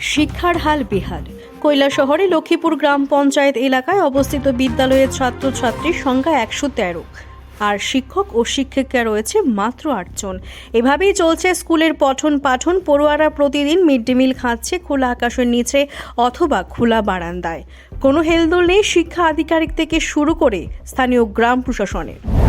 শিক্ষার হাল বেহাল কৈলা শহরে লক্ষ্মীপুর গ্রাম পঞ্চায়েত এলাকায় অবস্থিত বিদ্যালয়ের ছাত্রছাত্রীর সংখ্যা একশো তেরো। আর শিক্ষক ও শিক্ষিকা রয়েছে মাত্র আটজন। এভাবেই চলছে স্কুলের পঠন পাঠন। পড়ুয়ারা প্রতিদিন মিড ডে মিল খাচ্ছে খোলা আকাশের নিচে অথবা খোলা বারান্দায়। কোনো হেলদোল নেই, শিক্ষা আধিকারিক থেকে শুরু করে স্থানীয় গ্রাম প্রশাসনের।